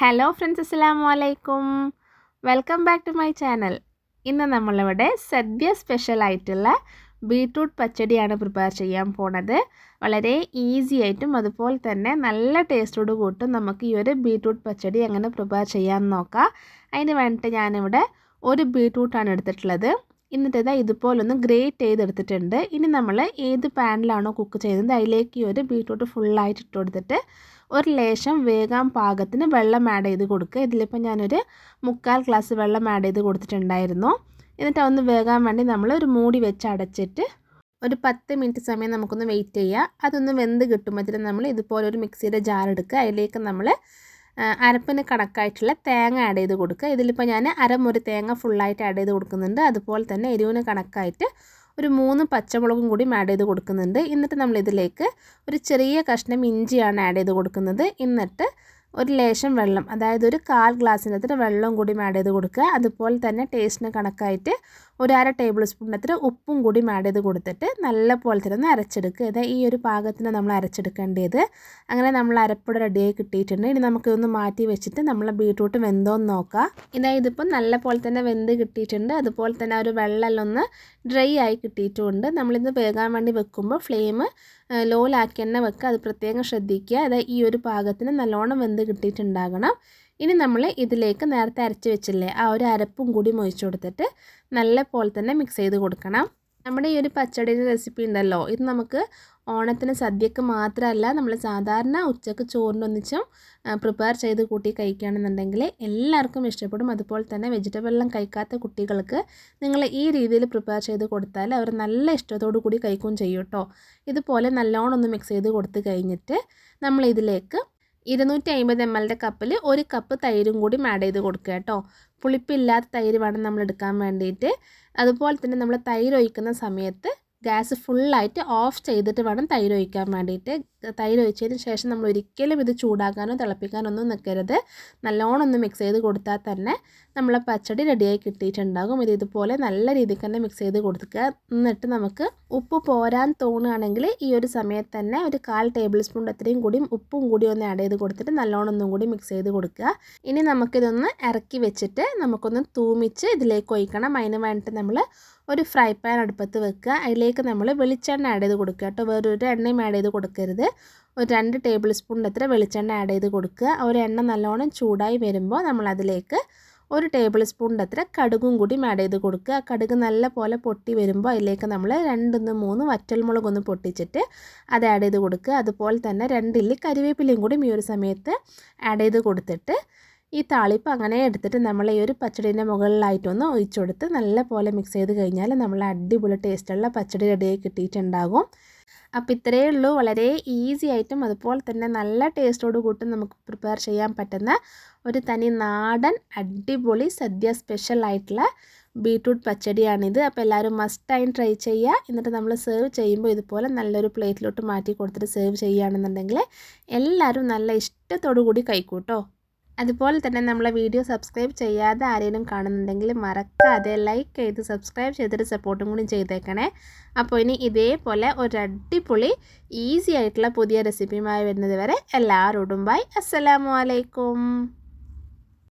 Hello friends അസ്സാം വലൈക്കും welcome back to my channel ഇന്ന് നമ്മളിവിടെ സദ്യ സ്പെഷ്യൽ ആയിട്ടുള്ള ബീട്രൂട്ട് പച്ചടിയാണ് പ്രിപ്പയർ ചെയ്യാൻ പോണത്. വളരെ ഈസി ആയിട്ടും അതുപോലെ തന്നെ നല്ല ടേസ്റ്റോട് കൂട്ടും നമുക്ക് ഈ ഒരു ബീട്രൂട്ട് പച്ചടി എങ്ങനെ പ്രിപ്പയർ ചെയ്യാൻ നോക്കാം. അതിന് വേണ്ടിയിട്ട് ഞാനിവിടെ ഒരു ബീട്രൂട്ടാണ് എടുത്തിട്ടുള്ളത്. എന്നിട്ട് ഇതാ ഇതുപോലൊന്ന് ഗ്രേറ്റ് ചെയ്തെടുത്തിട്ടുണ്ട്. ഇനി നമ്മൾ ഏത് പാനിലാണോ കുക്ക് ചെയ്യുന്നത് അതിലേക്ക് ഈ ഒരു ബീട്രൂട്ട് ഫുള്ളായിട്ട് ഇട്ട് കൊടുത്തിട്ട് ഒരു ലേശം വേഗം പാകത്തിന് വെള്ളം ആഡ് ചെയ്ത് കൊടുക്കുക. ഇതിലിപ്പോൾ ഞാനൊരു മുക്കാൽ ഗ്ലാസ് വെള്ളം ആഡ് ചെയ്ത് കൊടുത്തിട്ടുണ്ടായിരുന്നു. എന്നിട്ട് ഒന്ന് വേകാൻ വേണ്ടി നമ്മൾ ഒരു മൂടി വെച്ച് അടച്ചിട്ട് ഒരു പത്ത് മിനിറ്റ് സമയം നമുക്കൊന്ന് വെയിറ്റ് ചെയ്യുക അതൊന്ന് വെന്ത് കിട്ടുമ്പോഴത്തേനും നമ്മൾ ഇതുപോലെ ഒരു മിക്സിയുടെ ജാർ എടുക്കുക. അതിലേക്ക് നമ്മൾ അരപ്പിന് കണക്കായിട്ടുള്ള തേങ്ങ ആഡ് ചെയ്ത് കൊടുക്കുക. ഇതിലിപ്പോൾ ഞാൻ അരമുറി തേങ്ങ ഫുള്ളായിട്ട് ആഡ് ചെയ്ത് കൊടുക്കുന്നുണ്ട്. അതുപോലെ തന്നെ എരിവിന് കണക്കായിട്ട് ഒരു മൂന്ന് പച്ചമുളകും കൂടി ആഡ് ചെയ്ത് കൊടുക്കുന്നുണ്ട്. എന്നിട്ട് നമ്മളിതിലേക്ക് ഒരു ചെറിയ കഷ്ണം ഇഞ്ചിയാണ് ആഡ് ചെയ്ത് കൊടുക്കുന്നത്. എന്നിട്ട് ഒരു ലേശം വെള്ളം അതായത് ഒരു കാൽ ഗ്ലാസ്സിനകത്ത് വെള്ളം കൂടി ആഡ് ചെയ്ത് കൊടുക്കുക. അതുപോലെ തന്നെ ടേസ്റ്റിന് കണക്കായിട്ട് ഒരു അര ടേബിൾ സ്പൂണിനത്ര ഉപ്പും കൂടി ആഡ് ചെയ്ത് കൊടുത്തിട്ട് നല്ല പോലെ തന്നെ ഒന്ന് അരച്ചെടുക്കുക. ഇത് ഈ ഒരു പാകത്തിന് നമ്മൾ അരച്ചെടുക്കേണ്ടത്. അങ്ങനെ നമ്മൾ അരപ്പുട റെഡിയായി കിട്ടിയിട്ടുണ്ട്. ഇനി നമുക്കിതൊന്ന് മാറ്റി വെച്ചിട്ട് നമ്മൾ ബീട്രൂട്ട് വെന്തോന്ന് നോക്കാം. ഇതാ ഇതിപ്പം നല്ല പോലെ തന്നെ വെന്ത് കിട്ടിയിട്ടുണ്ട്. അതുപോലെ തന്നെ ഒരു വെള്ളമെല്ലാം ഒന്ന് ഡ്രൈ ആയി കിട്ടിയിട്ടുമുണ്ട് നമ്മളിത് വേകാൻ വേണ്ടി വെക്കുമ്പോൾ ഫ്ലെയിം ലോലാക്കി തന്നെ വെക്കുക. അത് പ്രത്യേകം ശ്രദ്ധിക്കുക. അതായത് ഈ ഒരു പാകത്തിന് നല്ലോണം വെന്ത് കിട്ടിയിട്ടുണ്ടാകണം. ഇനി നമ്മൾ ഇതിലേക്ക് നേരത്തെ അരച്ച് വെച്ചില്ലേ ആ ഒരു അരപ്പും കൂടി മൊഴിച്ചു കൊടുത്തിട്ട് നല്ല പോലെ തന്നെ മിക്സ് ചെയ്ത് കൊടുക്കണം. നമ്മുടെ ഈ ഒരു പച്ചടിയുടെ റെസിപ്പി ഉണ്ടല്ലോ ഇത് നമുക്ക് ഓണത്തിന് സദ്യക്ക് മാത്രമല്ല നമ്മൾ സാധാരണ ഉച്ചയ്ക്ക് ചോറിനൊന്നിച്ചും പ്രിപ്പയർ ചെയ്ത് കൂട്ടി കഴിക്കുകയാണെന്നുണ്ടെങ്കിൽ എല്ലാവർക്കും ഇഷ്ടപ്പെടും. അതുപോലെ തന്നെ വെജിറ്റബിൾ എല്ലാം കഴിക്കാത്ത കുട്ടികൾക്ക് നിങ്ങൾ ഈ രീതിയിൽ പ്രിപ്പയർ ചെയ്ത് കൊടുത്താൽ അവർ നല്ല ഇഷ്ടത്തോടു കൂടി കഴിക്കുകയും ചെയ്യും കേട്ടോ ഇതുപോലെ നല്ലോണം ഒന്ന് മിക്സ് ചെയ്ത് കൊടുത്ത് കഴിഞ്ഞിട്ട് നമ്മൾ ഇതിലേക്ക് ഇരുന്നൂറ്റി അമ്പത് എം എല്ലിന്റെ കപ്പിൽ ഒരു കപ്പ് തൈരും കൂടി ആഡ് ചെയ്ത് കൊടുക്കുക കേട്ടോ. പുളിപ്പില്ലാത്ത തൈര് വേണം നമ്മൾ എടുക്കാൻ വേണ്ടിയിട്ട്. അതുപോലെ തന്നെ നമ്മൾ തൈര് ഒഴിക്കുന്ന സമയത്ത് ഗ്യാസ് ഫുള്ളായിട്ട് ഓഫ് ചെയ്തിട്ട് വേണം തൈര് ഒഴിക്കാൻ വേണ്ടിയിട്ട്. തൈര് ഒഴിച്ചതിന് ശേഷം നമ്മൾ ഒരിക്കലും ഇത് ചൂടാക്കാനോ തിളപ്പിക്കാനോ ഒന്നും നിൽക്കരുത് നല്ലോണം ഒന്ന് മിക്സ് ചെയ്ത് കൊടുത്താൽ തന്നെ നമ്മളെ പച്ചടി റെഡിയായി കിട്ടിയിട്ടുണ്ടാകും. ഇത് ഇതുപോലെ നല്ല രീതിക്ക് തന്നെ മിക്സ് ചെയ്ത് കൊടുക്കുക. എന്നിട്ട് നമുക്ക് ഉപ്പ് പോരാൻ തോന്നുകയാണെങ്കിൽ ഈ ഒരു സമയത്ത് തന്നെ ഒരു കാൽ ടേബിൾ സ്പൂൺ അത്രയും കൂടിയും ഉപ്പും കൂടി ഒന്ന് ആഡ് ചെയ്ത് കൊടുത്തിട്ട് നല്ലോണം ഒന്നും കൂടി മിക്സ് ചെയ്ത് കൊടുക്കുക. ഇനി നമുക്കിതൊന്ന് ഇറക്കി വെച്ചിട്ട് നമുക്കൊന്ന് തൂമിച്ച് ഇതിലേക്ക് ഒഴിക്കണം. അതിന് വേണ്ടിയിട്ട് നമ്മൾ ഒരു ഫ്രൈ പാൻ അടുപ്പത്ത് വെക്കുക. അതിലേക്ക് നമ്മൾ വെളിച്ചെണ്ണ ആഡ് ചെയ്ത് കൊടുക്കുക കേട്ടോ. വേറൊരു എണ്ണയും ആഡ് ചെയ്ത് കൊടുക്കരുത്. ഒരു രണ്ട് ടേബിൾ സ്പൂണിന്റെ അത്ര വെളിച്ചെണ്ണ ആഡ് ചെയ്ത് കൊടുക്കുക. ഒരു എണ്ണ നല്ലോണം ചൂടായി വരുമ്പോൾ നമ്മൾ അതിലേക്ക് ഒരു ടേബിൾ സ്പൂണിന്റെ അത്ര കടുകും കൂടി ആഡ് ചെയ്ത് കൊടുക്കുക. കടുക് നല്ല പോലെ പൊട്ടി വരുമ്പോൾ അതിലേക്ക് നമ്മൾ രണ്ടൊന്ന് മൂന്ന് വറ്റൽമുളകൊന്ന് പൊട്ടിച്ചിട്ട് അത് ആഡ് ചെയ്ത് കൊടുക്കുക. അതുപോലെ തന്നെ രണ്ടില്ലി കരിവേപ്പിലയും കൂടി ഈ ഒരു സമയത്ത് ആഡ് ചെയ്ത് കൊടുത്തിട്ട് ഈ താളിപ്പ് അങ്ങനെ എടുത്തിട്ട് നമ്മൾ ഈ ഒരു പച്ചടീന്റെ മുകളിലായിട്ടൊന്ന് ഒഴിച്ചെടുത്ത് നല്ല പോലെ മിക്സ് ചെയ്ത് കഴിഞ്ഞാൽ നമ്മൾ അടിപൊളി ടേസ്റ്റുള്ള പച്ചടി റെഡിയായി കിട്ടിയിട്ടുണ്ടാകും. അപ്പോൾ ഇത്രയേ ഉള്ളൂ. വളരെ ഈസി ആയിട്ടും അതുപോലെ തന്നെ നല്ല ടേസ്റ്റോട് കൂട്ടും നമുക്ക് പ്രിപ്പയർ ചെയ്യാൻ പറ്റുന്ന ഒരു തനി നാടൻ അടിപൊളി സദ്യ സ്പെഷ്യൽ ആയിട്ടുള്ള ബീട്രൂട്ട് പച്ചടിയാണിത്. അപ്പോൾ എല്ലാവരും മസ്റ്റ് ട്രൈ ചെയ്യുക. എന്നിട്ട് നമ്മൾ സെർവ് ചെയ്യുമ്പോൾ ഇതുപോലെ നല്ലൊരു പ്ലേറ്റിലോട്ട് മാറ്റി കൊടുത്തിട്ട് സെർവ് ചെയ്യുകയാണെന്നുണ്ടെങ്കിൽ എല്ലാവരും നല്ല ഇഷ്ടത്തോടു കൂടി കഴിക്കൂട്ടോ അതുപോലെ തന്നെ നമ്മളെ വീഡിയോ സബ്സ്ക്രൈബ് ചെയ്യാതെ ആരെങ്കിലും കാണുന്നുണ്ടെങ്കിൽ മറക്കാതെ ലൈക്ക് ചെയ്ത് സബ്സ്ക്രൈബ് ചെയ്തിട്ട് സപ്പോർട്ടും കൂടി ചെയ്തേക്കണേ. അപ്പോൾ ഇനി ഇതേപോലെ ഒരു അടിപൊളി ഈസി ആയിട്ടുള്ള പുതിയ റെസിപ്പിയുമായി വരുന്നത് വരെ എല്ലാവരോടും ബൈ അസ്സലാമു അലൈക്കും.